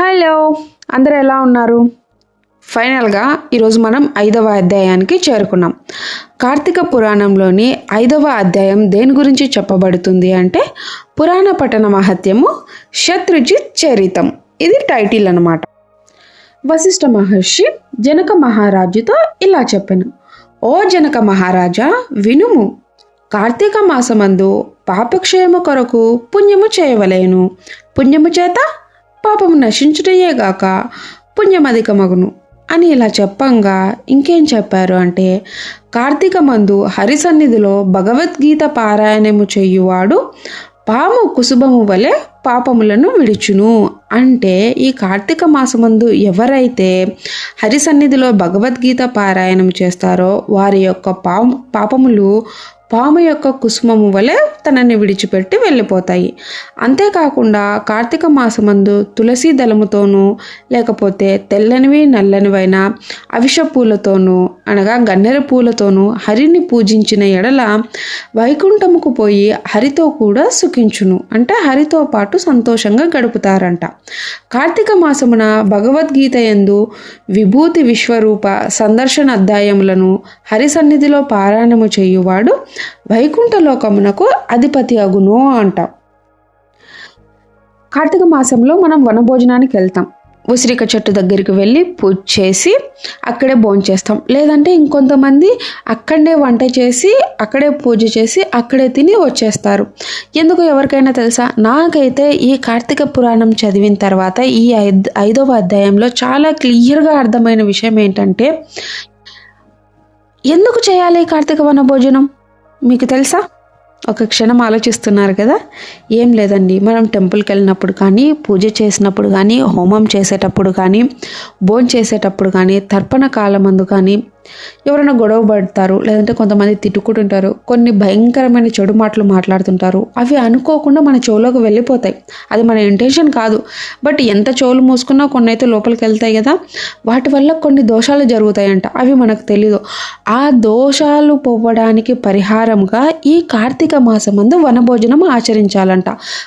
Hello అందరూ ఎలా ఉన్నారు? ఫైనల్గా ఈరోజు మనం ఐదవ అధ్యాయానికి చేరుకున్నాం. కార్తీక పురాణంలోని ఐదవ అధ్యాయం దేని గురించి చెప్పబడుతుంది అంటే పురాణ పఠన మహత్యము శత్రుజిత్ చరితం. ఇది టైటిల్ అనమాట వశిష్ఠ మహర్షి జనక మహారాజుతో ఇలా చెప్పాను. ఓ జనక మహారాజా వినుము. కార్తీక మాసమందు పాపక్షయము కొరకు పుణ్యము చేయవలేను. పుణ్యము చేత పాపము నశించుటయేగాక పుణ్యమధికమగును. అని ఇలా చెప్పంగా ఇంకేం చెప్పారు అంటే కార్తీక మందు హరి సన్నిధిలో భగవద్గీత పారాయణము చేయువాడు పాము కుసుబము వలె పాపములను విడుచును. అంటే ఈ కార్తీక మాసమందు ఎవరైతే హరి సన్నిధిలో భగవద్గీత పారాయణం చేస్తారో వారి యొక్క పాము పాపములు పాము యొక్క కుసుమము వలె తనని విడిచిపెట్టి వెళ్ళిపోతాయి. అంతేకాకుండా కార్తీక మాసమందు తులసి దళముతోనూ లేకపోతే తెల్లనివి నల్లనివైన అవిష పూలతోనూ అనగా గన్నెర పూలతోనూ హరిని పూజించిన ఎడల వైకుంఠముకు పోయి హరితో కూడా సుఖించును. అంటే హరితో పాటు సంతోషంగా గడుపుతారంట. కార్తీక మాసమున భగవద్గీత ఎందు విభూతి విశ్వరూప సందర్శన అధ్యాయములను హరి సన్నిధిలో పారాయణము చేయువాడు వైకుంఠలోకమునకు అధిపతి అగును అంటాం. కార్తీక మాసంలో మనం వనభోజనానికి వెళ్తాం. ఉసిరిక చెట్టు దగ్గరికి వెళ్ళి పూజ చేసి అక్కడే భోంచేస్తాం లేదంటే ఇంకొంతమంది అక్కడనే వంట చేసి అక్కడే పూజ చేసి అక్కడే తిని వచ్చేస్తారు. ఎందుకు ఎవరికైనా తెలుసా? నాకైతే ఈ కార్తీక పురాణం చదివిన తర్వాత ఈ ఐద్ ఐదవ అధ్యాయంలో చాలా క్లియర్గా అర్థమైన విషయం ఏంటంటే ఎందుకు చేయాలి కార్తీక వన భోజనం మీకు తెలుసా? ఒక క్షణం ఆలోచిస్తున్నారు కదా? ఏం లేదండి. మనం టెంపుల్కి వెళ్ళినప్పుడు కానీ పూజ చేసినప్పుడు కానీ హోమం చేసేటప్పుడు కానీ భోజనం చేసేటప్పుడు కానీ తర్పణ కాలమందు కానీ ఎవరైనా గొడవ పడతారు లేదంటే కొంతమంది తిట్టుకుంటుంటారు కొన్ని భయంకరమైన చెడు మాటలు మాట్లాడుతుంటారు. అవి అనుకోకుండా మన చెవులోకి వెళ్ళిపోతాయి. అది మన ఇంటెన్షన్ కాదు. బట్ ఎంత చెవులు మూసుకున్నా కొన్ని అయితే లోపలికి వెళ్తాయి కదా? వాటి వల్ల కొన్ని దోషాలు జరుగుతాయంట. అవి మనకు తెలీదు. ఆ దోషాలు పోవడానికి పరిహారంగా ఈ కార్తీక మాసమందు వనభోజనం ఆచరించాలంట.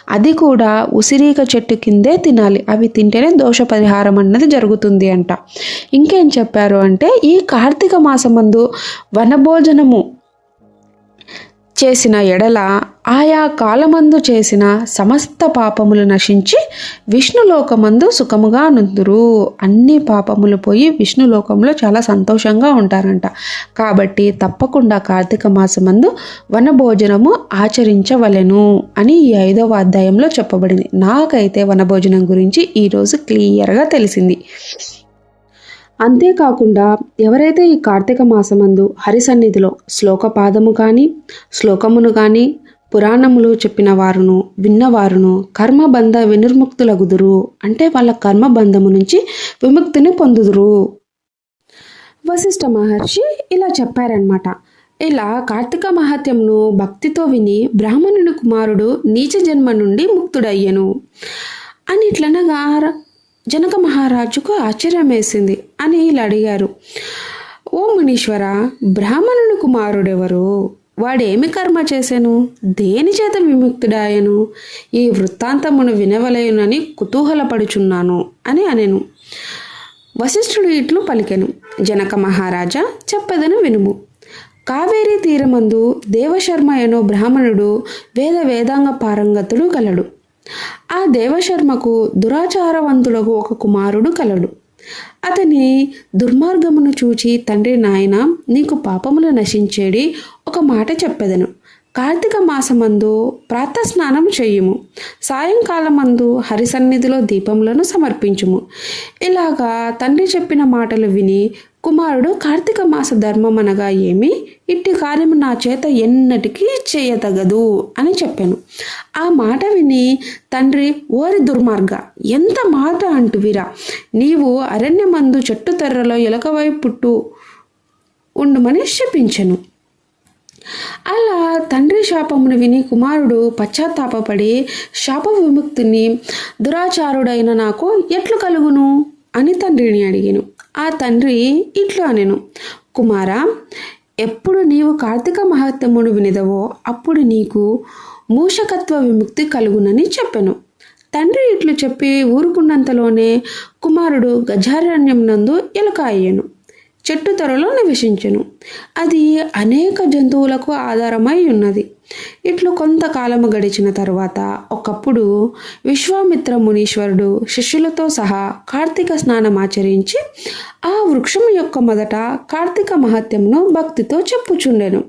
అది కూడా ఉసిరిక చెట్టు కిందే తినాలి. అవి తింటేనే దోష పరిహారం అన్నది జరుగుతుంది అంట. ఇంకేం చెప్పారు అంటే ఈ కార్తీక కార్తీక మాసమందు వనభోజనము చేసిన ఎడల ఆయా కాలమందు చేసిన సమస్త పాపములు నశించి విష్ణులోకమందు సుఖముగా నుందురు. అన్ని పాపములు పోయి విష్ణులోకంలో చాలా సంతోషంగా ఉంటారంట. కాబట్టి తప్పకుండా కార్తీక మాసమందు వనభోజనము ఆచరించవలెను అని ఈ ఐదవ అధ్యాయంలో చెప్పబడింది. నాకైతే వనభోజనం గురించి ఈరోజు క్లియర్గా తెలిసింది. అంతేకాకుండా ఎవరైతే ఈ కార్తీక మాసమందు హరి సన్నిధిలో శ్లోకపాదము కానీ శ్లోకమును కానీ పురాణములు చెప్పిన వారును విన్నవారును కర్మబంధ వినిర్ముక్తులగుదురు అంటే వాళ్ళ కర్మబంధము నుంచి విముక్తిని పొందుదురు. వశిష్ఠ మహర్షి ఇలా చెప్పారనమాట ఇలా కార్తీక మహత్యంను భక్తితో విని బ్రాహ్మణుని కుమారుడు నీచ జన్మ నుండి ముక్తుడయ్యను. అని ఇట్లనగా జనక మహారాజుకు ఆశ్చర్యమేసింది అని ఇలా అడిగారు. ఓ మునీశ్వర బ్రాహ్మణుని కుమారుడెవరు? వాడేమి కర్మ చేశాను దేని చేత విముక్తుడాయను? ఈ వృత్తాంతమును వినవలయునని కుతూహలపడుచున్నాను అని అనెను. వశిష్ఠుడు ఇట్లు పలికెను. జనక మహారాజా చెప్పదను వినుము. కావేరీ తీరమందు దేవశర్మ అనో బ్రాహ్మణుడు వేద వేదాంగ పారంగతుడు గలడు. ఆ దేవశర్మకు దురాచారవంతులకు ఒక కుమారుడు కలడు. అతని దుర్మార్గమును చూచి తండ్రి నాయన నీకు పాపములు నశించేడి ఒక మాట చెప్పెదను. కార్తీక మాసమందు ప్రాతస్నానం చేయుము. సాయంకాలమందు హరి సన్నిధిలో దీపములను సమర్పించుము. ఇలాగా తండ్రి చెప్పిన మాటలు విని కుమారుడు కార్తీక మాస ధర్మం అనగా ఏమి? ఇట్టి కార్యము నా చేత ఎన్నటికీ చేయతగదు అని చెప్పాను. ఆ మాట విని తండ్రి ఓరి దుర్మార్గ ఎంత మాట అంటువిరా? నీవు అరణ్యమందు చెట్టు తెర్రలో ఎలకవై పుట్టు ఉండుమని శపించెను. అలా తండ్రి శాపమును విని కుమారుడు పశ్చాత్తాపడి శాప విముక్తిని దురాచారుడైన నాకు ఎట్లు కలుగును? అని తండ్రిని అడిగాను. ఆ తండ్రి ఇట్లు అనెను. కుమారా ఎప్పుడు నీవు కార్తీక మహత్యమును వినిదవో అప్పుడు నీకు మూషకత్వ విముక్తి కలుగునని చెప్పాను. తండ్రి ఇట్లు చెప్పి ఊరుకున్నంతలోనే కుమారుడు గజారణ్యం నందు ఎలుక అయ్యాను. చెట్టు త్వరలో నివసించెను. అది అనేక జంతువులకు ఆధారమై ఉన్నది. ఇట్లు కొంతకాలము గడిచిన తర్వాత ఒకప్పుడు విశ్వామిత్ర మునీశ్వరుడు శిష్యులతో సహా కార్తీక స్నానం ఆచరించి ఆ వృక్షం యొక్క మొదట కార్తీక మహత్యమును భక్తితో చెప్పుచుండెను.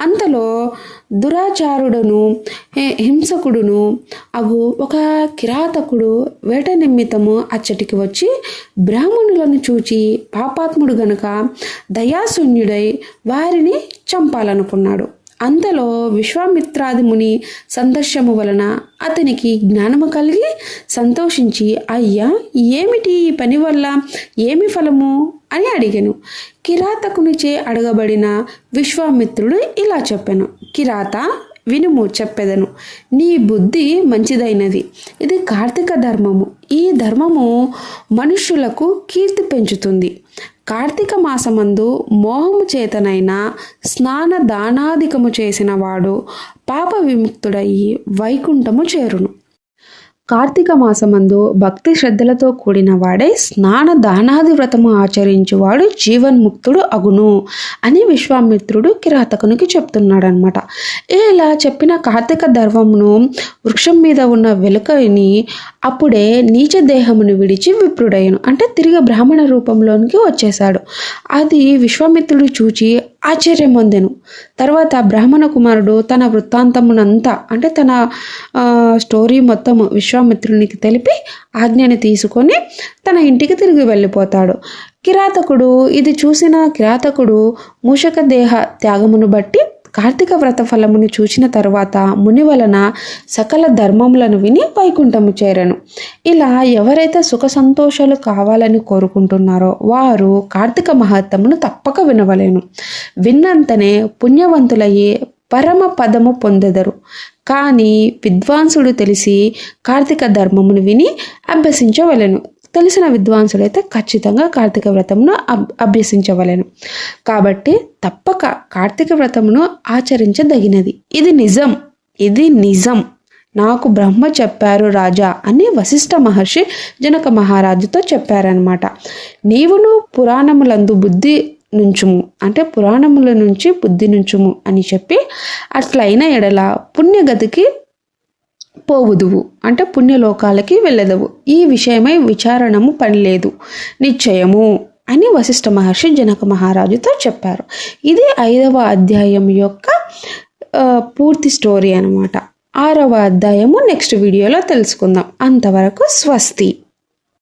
అంతలో దురాచారుడును హే- హింసకుడును అగు ఒక కిరాతకుడు వేట నిమిత్తము అచ్చటికి వచ్చి బ్రాహ్మణులను చూచి పాపాత్ముడు గనుక దయాశూన్యుడై వారిని చంపాలనుకున్నాడు. అంతలో విశ్వామిత్రాది ముని సందర్శము వలన అతనికి జ్ఞానము కలిగి సంతోషించి అయ్యా ఏమిటి ఈ పని వల్ల? ఏమి ఫలము? అని అడిగాను. కిరాతకునిచే అడగబడిన విశ్వామిత్రుడు ఇలా చెప్పాను. కిరాత వినుము చెప్పెదను. నీ బుద్ధి మంచిదైనది. ఇది కార్తీక ధర్మము. ఈ ధర్మము మనుష్యులకు కీర్తి పెంచుతుంది. కార్తీక మాసమందు మోహము చేతనైన స్నాన దానాధికము చేసిన వాడు పాప విముక్తుడయి వైకుంఠము చేరును. కార్తీక మాసమందు భక్తి శ్రద్ధలతో కూడిన వాడే స్నాన దానాది వ్రతము ఆచరించువాడు జీవన్ముక్తుడు అగును అని విశ్వామిత్రుడు కిరాతకునికి చెప్తున్నాడనమాట ఇలా చెప్పిన కార్తీక ధర్మమును వృక్షం మీద ఉన్న వెలుకని అప్పుడే నీచ దేహమును విడిచి విప్రుడయ్యను. అంటే తిరిగి బ్రాహ్మణ రూపంలోనికి వచ్చేశాడు. అది విశ్వామిత్రుడు చూచి ఆశ్చర్యం పొందెను. తర్వాత బ్రాహ్మణ కుమారుడు తన వృత్తాంతమునంతా అంటే తన స్టోరీ మొత్తం విశ్వామిత్రునికి తెలిపి ఆజ్ఞని తీసుకొని తన ఇంటికి తిరిగి వెళ్ళిపోతాడు. కిరాతకుడు ఇది చూసిన కిరాతకుడు మూషక దేహ త్యాగమును బట్టి కార్తీక వ్రత ఫలమును చూచిన తర్వాత ముని వలన సకల ధర్మములను విని వైకుంఠము చేరను. ఇలా ఎవరైతే సుఖ సంతోషాలు కావాలని కోరుకుంటున్నారో వారు కార్తీక మహత్వమును తప్పక వినవలేను. విన్నంతనే పుణ్యవంతులయ్యే పరమ పదము పొందెదరు. కానీ విద్వాంసుడు తెలిసి కార్తీక ధర్మమును విని అభ్యసించవలెను. తెలిసిన విద్వాంసులైతే ఖచ్చితంగా కార్తీక వ్రతమును అబ్ అభ్యసించవలెను. కాబట్టి తప్పక కార్తీక వ్రతమును ఆచరించదగినది. ఇది నిజం. ఇది నిజం. నాకు బ్రహ్మ చెప్పారు రాజా అని వశిష్ఠ మహర్షి జనక మహారాజుతో చెప్పారనమాట నీవును పురాణములందు బుద్ధి నుంచుము. అంటే పురాణముల నుంచి బుద్ధి నుంచుము అని చెప్పి అట్లయిన ఎడల పుణ్యగతికి పోవుదువు. అంటే పుణ్యలోకాలకి వెళ్ళదవు. ఈ విషయమై విచారణము పని లేదు నిశ్చయము అని వశిష్ఠ మహర్షి జనక మహారాజుతో చెప్పారు. ఇది ఐదవ అధ్యాయం యొక్క పూర్తి స్టోరీ అనమాట ఆరవ అధ్యాయము నెక్స్ట్ వీడియోలో తెలుసుకుందాం. అంతవరకు స్వస్తి.